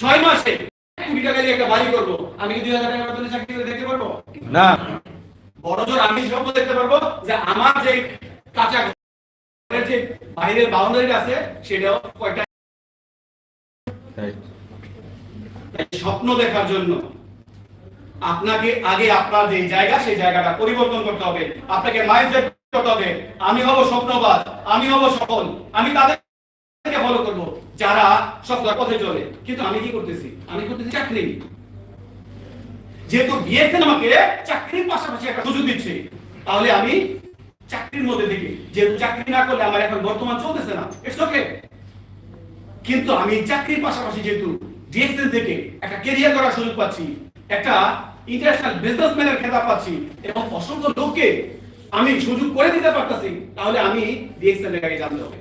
ছয় মাসে কোটি টাকা দিয়ে একটা বাড়ি করব। আমি কি দুই হাজার টাকা বেতনে চাকরি করে দেখতে পারব? না। বড় জোর আমি স্বপ্ন দেখতে পারব যে আমার যে কাঁচা ঘরের যে বাইরের বাউন্ডারি আছে সেটাও. তাই। স্বপ্ন দেখার জন্য আপনাকে আগে আপনার যে জায়গা সেই জায়গাটা পরিবর্তন করতে হবে। আপনাকে মাইন্ডসেট করতে হবে। আমি হব স্বপ্নবাদ আমি হব সফল। আমি তাদেরকে ফলো করব। যারা সফলতার পথে চলে। কিন্তু আমি কি করতেছি? আমি করতেছি চাকরি। যেহেতু বিএসএন আমাকে চাকরির পাশাপাশি একটা সুযোগ দিচ্ছে, তাহলে আমি চাকরির মধ্যে থেকে, যেহেতু চাকরি না করলে আমার এখন বর্তমান চলতেছে না ইটস ওকে কিন্তু আমি চাকরির পাশাপাশি যেহেতু ডিএক্সএল থেকে একটা কেরিয়ার করার সুযোগ পাচ্ছি, একটা ইন্টারন্যাশনাল বিজনেসম্যানের খেতাব পাচ্ছি, এবং অসংখ্য লোককে আমি সুযোগ করে দিতে পারতাছি, তাহলে আমি ডিএক্সএল এর আগে জানতে হবে।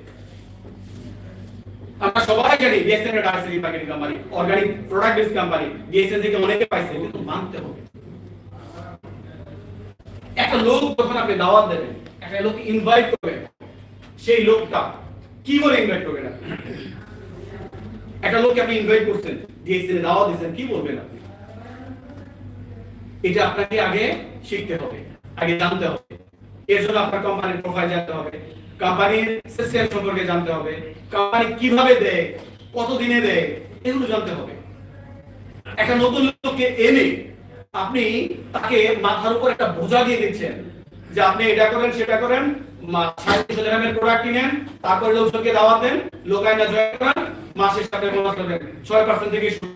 আমরা সবাই জানি ডিএক্সএল এর direct marketing company organic product base company DXL থেকে অনেকে পাইছে, কিন্তু মানতে হবে। একটা লোক যখন আপনি দাওয়াত দেবেন, একটা লোক ইনভাইট করবেন, সেই লোকটা কি বলে ইনভাইট করবেন আপনি? একটা লোককে আপনি ইনভাইট করছেন ডিএক্সএল এ দাওয়াত দিয়েছেন, কি বলবেন আপনি? এটা আপনাকে আগে শিখতে হবে, আগে জানতে হবে। এর জন্য আপনার কোম্পানির প্রোফাইল জানতে হবে। কোম্পানির সিস্টেম সম্পর্কে জানতে হবে। কোম্পানি কীভাবে দেয় কত দিনে দেয়, এগুলো জানতে হবে। একটা নতুন লোককে এনে আপনি তাকে মাথার উপর একটা বোঝা দিয়ে দিচ্ছেন যে আপনি এটা করেন, সেটা করেন সাঁত্রিশ হাজার প্রোডাক্ট কিনেন, তারপরে লোকজনকে দাওয়াত দেন, লোক আইনা জয় করেন সাথে বোনাস করবেন ছয় পার্সেন্ট থেকে শুরু।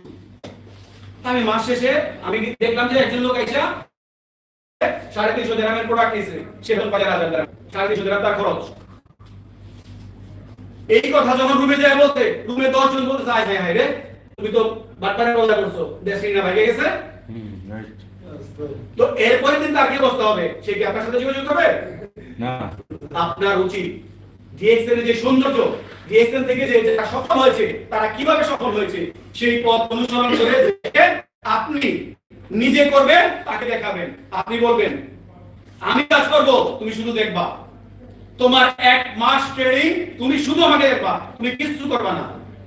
আমি মাস শেষে আমি দেখলাম যে একজন লোক এসে সাড়ে তিনশো দেড়ামের প্রোডাক্ট নিয়েছে সে পাঁচ হাজার সাড়ে তিনশো দেড়াম তার খরচ। এই কথা যখন রুমে যায় বলতে রুমে দশ জন বলতে আয় হায় হায় রে তুমি তো বাটপাড়ের মজা করছ দেশ না ভাগে গেছে? তো এরপরে দিন তার কি অবস্থা হবে? সে কি আপনার সাথে যোগাযোগ করবে? না। আপনার উচিত ডিএক্সএল এর যে সৌন্দর্য ডিএক্সএল থেকে যে যারা সফল হয়েছে তারা কীভাবে সফল হয়েছে সেই পথ অনুসরণ করে আপনি নিজে করবেন তাকে দেখাবেন। আপনি বলবেন আমি কাজ করব তুমি শুধু দেখবা। তোমার এক মাস ট্রেনিং তুমি শুধু আমাকে দেখবা, তুমি কিছু করবা না।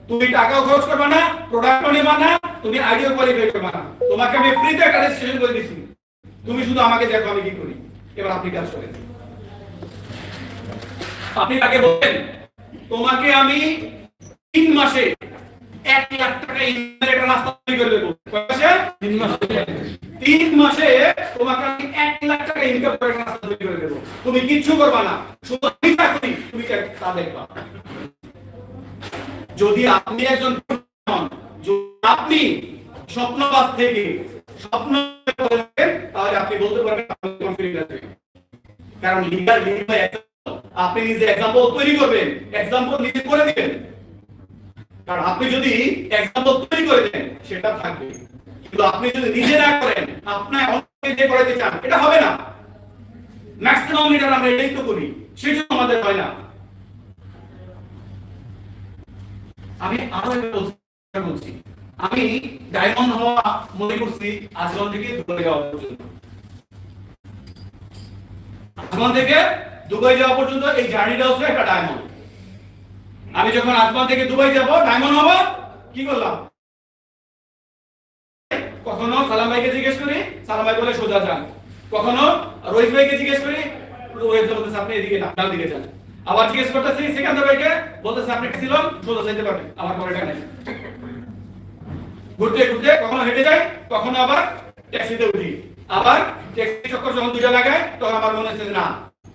তুমি টাকাও খরচ করবা না প্রোডাক্টও নেবা না, তুমি আইডিও কোয়ালিফাই করবা না। তোমাকে আমি ফ্রিতে একটা রেজিস্ট্রেশন করে দিছি। তুমি শুধু আমাকে দেখো আমি কি করি। এবার আপনি কাজ করেন। আপনি তাকে বলেন তোমাকে আমি তিন মাসে এক লাখ টাকা ইনকামের একটা রাস্তা তৈরি করে দেবো। তিন মাসে। তিন মাসে তোমাকে আমি এক লাখ টাকা ইনকাম করে রাস্তা তৈরি করে দেবো। তুমি কিচ্ছু করবা না। শুধু আমি তা করি তুমি তা- দেখবা। যদি আপনি একজন আপনি স্বপ্নবাস থেকে স্বপ্ন তাহলে আপনি বলতে পারবেন কারণ লিডার লিডার আপনি নিজে এক্সাম্পল তৈরি করবেন এক্সাম্পল নিজে করে দিবেন। কারণ আপনি যদি এক্সাম্পল তৈরি করে দেন, সেটা থাকবে। কিন্তু আপনি যদি নিজে না করেন, আপনার অন্যকে যে করাতে চান, এটা হবে না। ম্যাক্সিমাম লিডার আমরা এটাই তো করি আমাদের হয় না। আমি আরও একটা বলছি। আমি ডায়মন্ড হওয়া মনে করছি থেকে দুবাই যাওয়া পর্যন্ত। থেকে দুবাই যাওয়া পর্যন্ত এই জার্নিটা হচ্ছে একটা ডায়মন্ড আমি যখন আজমান থেকে দুবাই যাব ডায়মন্ড হব, কি করলাম? কখনো সালাম ভাইকে জিজ্ঞেস করি, সালাম ভাই বলে সোজা যান। কখনো? রোহিত ভাইকে জিজ্ঞেস করি রোহিত বলতেছে আপনি এদিকে ডান দিকে যান। আবার জিজ্ঞেস করতেছি সিকান্দার ভাইকে বলতেছে আপনি ছিলেন, সোজা যাইতে পারবেন। আমার পরে নাই ঘুরতে ঘুরতে কখনো হেঁটে যাই, কখনো আবার ট্যাক্সিতে উঠি। আবার ট্যাক্সি চক্কর যখন দুটো লাগায়, তখন আমার মনে হচ্ছে না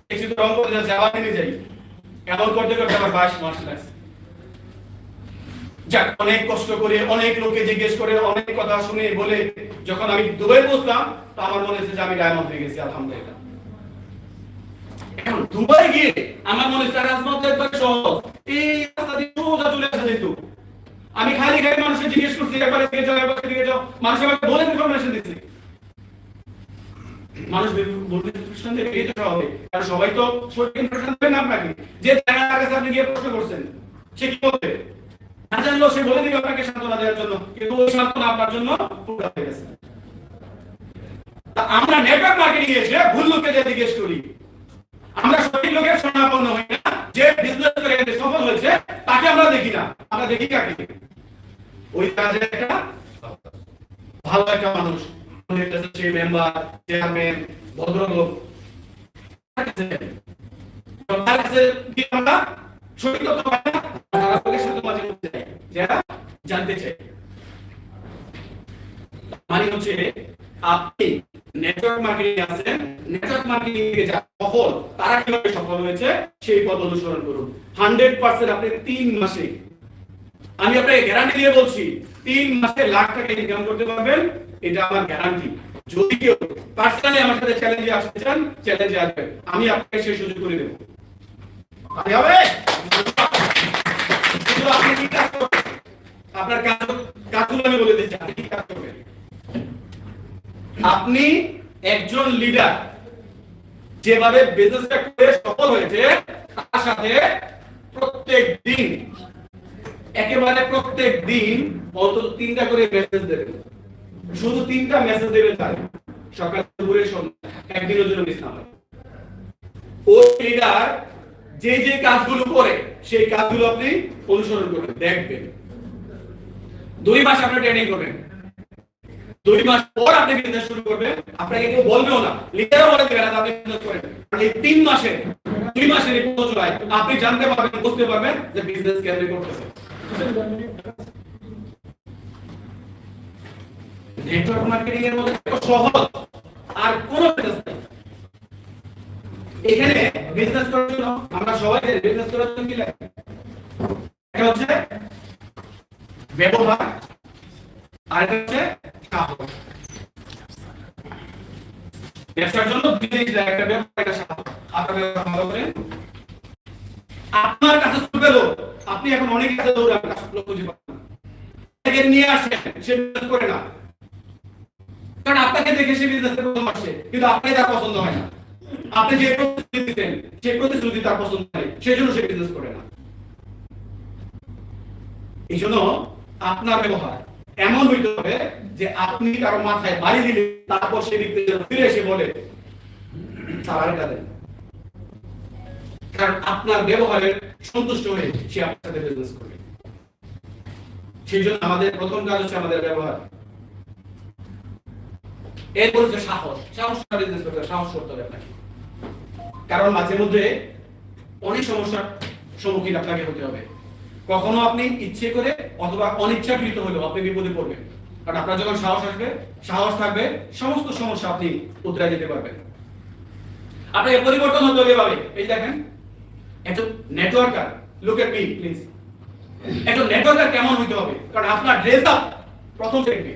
ট্যাক্সিতে রং করতে যাচ্ছে আবার নেমে যাই। এমন করতে করতে আমার বাইশ মাস লাগছে। যাক, অনেক কষ্ট করে অনেক লোকে জিজ্ঞেস করে, অনেক কথা শুনে বলে, যখন আমি দুবাই পৌঁছলাম তো আমার মনে হচ্ছে যে আমি ডায়মন্ড হয়ে গেছি, আলহামদুলিল্লাহ। এখন দুবাই গিয়ে আমার মনে হচ্ছে একবার সহজ। এই রাস্তা দিয়ে সোজা চলে আসা যেত। আমি খালি খালি মানুষকে জিজ্ঞেস করছি, একবার যাও একবার যাও। মানুষ আমাকে বলে ইনফরমেশন দিচ্ছে। মানুষ ইনফরমেশন হবে কারণ সবাই তো সঠিক ইনফরমেশন দেবে না আপনাকে। যে জায়গা কাছে আপনি গিয়ে প্রশ্ন করছেন, সে কি বলবে? না জানলেও সে বলে দিবে আপনাকে সান্ত্বনা দেওয়ার জন্য। কিন্তু ওই সান্ত্বনা আপনার জন্য পুরো হয়ে গেছে। আমরা নেটওয়ার্ক মার্কেটিং এসে ভুল লোককে যে জিজ্ঞেস করি, আমরা সঠিক লোকের শরণাপন্ন হই না, যে বিজনেস করে সফল হয়েছে, তাকে আমরা দেখি না। আমরা দেখি কাকে? ওই কাজে একটা ভালো একটা মানুষ। ভদ্রলোক। যারা জানতে চাই মানে হচ্ছে, আপনি নেটওয়ার্ক মার্কেটিং আছেন নেটওয়ার্ক মার্কেটিং এ যা সফল, তারা কীভাবে সফল হয়েছে, সেই পথ অনুসরণ করুন। হান্ড্রেড পার্সেন্ট আপনি তিন মাসে, আমি আপনাকে গ্যারান্টি দিয়ে বলছি, তিন মাসে লাখ টাকা ইনকাম করতে পারবেন, এটা আমার গ্যারান্টি যদি কেউ পার্সোনালি আমার সাথে চ্যালেঞ্জে আসতে চান চ্যালেঞ্জে আসবেন। আমি আপনাকে সেই সুযোগ করে দেবো। হবে? আপনার কাজ কাজগুলো আমি বলে দিচ্ছি, আপনি কি কাজ করবেন? আপনি একজন লিডার যেভাবে বিজনেসটা করে সফল হয়েছে, তার সাথে প্রত্যেক দিন, একেবারে প্রত্যেক দিন অন্তত তিনটা করে মেসেজ দেবেন? শুধু তিনটা মেসেজ দেবেন তার। সকাল, দুপুরে, সন্ধ্যা। একদিনের জন্য মিস না ওই লিডার যে যে কাজগুলো করে, সেই কাজগুলো আপনি অনুসরণ করবেন, দেখবেন। দুই মাস আপনি ট্রেনিং করবেন। দুই মাস পর আপনি বিজনেস শুরু করবেন। আপনাকে কেউ বলবেও না। লিডারও বলে দেবে না আপনি বিজনেস করেন। এই তিন মাসে, দুই মাসের এই প্রচুরায় আপনি জানতে পারবেন, বুঝতে পারবেন যে বিজনেস কেমনে করতেছে নেটওয়ার্ক মার্কেটিং এর মধ্যে সহজ, আর কোন বিজনেস নেই। এখানে বিজনেস করার জন্য আমরা সবাই বিজনেস করার জন্য কি লাগে একটা হচ্ছে ব্যবহার, আর হচ্ছে সাহস ব্যবসার জন্য লাগে একটা ব্যবহার একটা আপনার কাছে লোক। আপনি এখন অনেক কাছে দৌড়ান কাছে লোক খুঁজে পাবেন। নিয়ে আসেন সে করে না। কারণ আপনাকে দেখে সে বিজনেস প্রথম আসে, কিন্তু আপনাকে তার পছন্দ হয় না। আপনি যে প্রতিশ্রুতি দিতেন, সেই প্রতিশ্রুতি তার পছন্দ হয়। সেই জন্য সে বিজনেস করে না। এই জন্য আপনার ব্যবহার। এমন হইতে হবে যে আপনি কারও মাথায় বাড়ি দিলে তারপর সে ব্যক্তি ফিরে এসে বলে কারণ আপনার ব্যবহারের সন্তুষ্ট হয়ে সে আপনার সাথে বিজনেস করবে। সেই জন্য আমাদের প্রথম কাজ হচ্ছে আমাদের ব্যবহার। এরপর হচ্ছে সাহস। সাহস বিজনেস করতে সাহস করতে হবে আপনাকে। কারণ মাঝে মধ্যে অনেক সমস্যার সম্মুখীন আপনাকে হতে হবে। কখনো আপনি ইচ্ছে করে অথবা অনিচ্ছাকৃত হলেও আপনি বিপদে পড়বেন। কারণ আপনার যখন সাহস আসবে, সাহস থাকবে, সমস্ত সমস্যা আপনি উতরে দিতে পারবেন। আপনাকে পরিবর্তন হতে হবে এভাবে। এই দেখেন, একজন networker look at me please একজন নেটওয়ার্কার কেমন হইতে হবে? কারণ আপনার ড্রেস আপ প্রথম থেকে।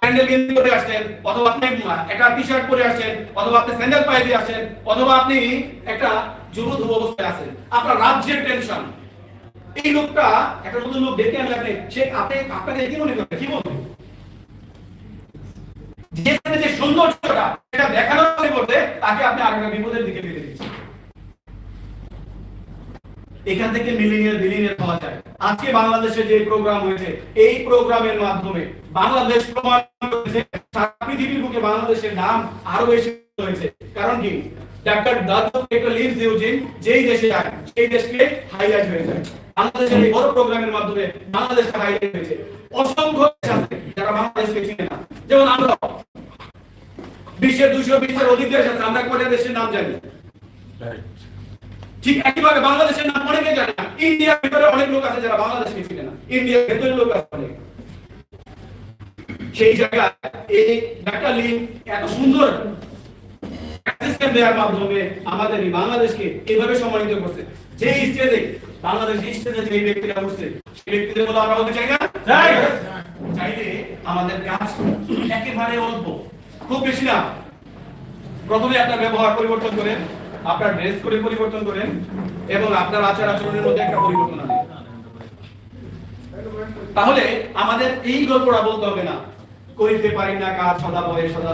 প্যান্ডেল গেঞ্জি পরে আসছেন, অথবা আপনি একটা টি শার্ট পরে আসছেন, অথবা আপনি স্যান্ডেল পায়ে দিয়ে আসছেন, অথবা আপনি একটা যুব ধুব অবস্থায় আছেন। আপনার রাজ্যের টেনশন এই লোকটা একটা নতুন লোক দেখে আনলে আপনি সে আপনি আপনাকে কি মনে করেন, কি বলবেন যেখানে যে সৌন্দর্যটা, সেটা দেখানোর পরিবর্তে তাকে আপনি আরেকটা বিপদের দিকে ফেলে দিচ্ছেন। এখান থেকে মিলিনিয়ার বিলিনিয়ার পাওয়া যায়। আজকে বাংলাদেশে যে প্রোগ্রাম হয়েছে, এই প্রোগ্রামের মাধ্যমে বাংলাদেশ প্রমাণ করেছে পৃথিবীর বুকে বাংলাদেশের নাম আরও বেশি হয়েছে। কারণ কি? ডাক্তার দাদু একটা লিভ ইউজিন যেই দেশে যায়, সেই দেশকে হাইলাইট হয়ে যায়। বাংলাদেশের এই বড় প্রোগ্রামের মাধ্যমে বাংলাদেশকে হাইলাইট হয়েছে অসংখ্য দেশ আছে যারা বাংলাদেশকে চিনে না। যেমন আমরা বিশ্বের দুশো বিশের অধিক দেশ আছে আমরা কয়টা দেশের নাম জানি ঠিক একইভাবে বাংলাদেশের নাম অনেকে জানে না। ইন্ডিয়ার ভিতরে অনেক লোক আছে যারা বাংলাদেশকে চিনে না। ইন্ডিয়ার ভেতরে লোক আছে অনেক। সেই জায়গায় এই ডাক্তার লি এত সুন্দর দেওয়ার মাধ্যমে আমাদের এই বাংলাদেশকে এইভাবে সম্মানিত করছে। যে স্টেজে বাংলাদেশ স্টেজে যে ব্যক্তিরা উঠছে সেই ব্যক্তিদের আমরা হতে চাই না? চাই চাইলে আমাদের কাজ একেবারে অল্প খুব বেশি না। প্রথমে আপনার ব্যবহার পরিবর্তন করেন আপনার ড্রেস করে পরিবর্তন করেন এবং আপনার আচার আচরণের মধ্যে একটা পরিবর্তন আনেন। তাহলে আমাদের এই গল্পটা বলতে হবে না করিতে পারি না কাজ সদা পরে সদা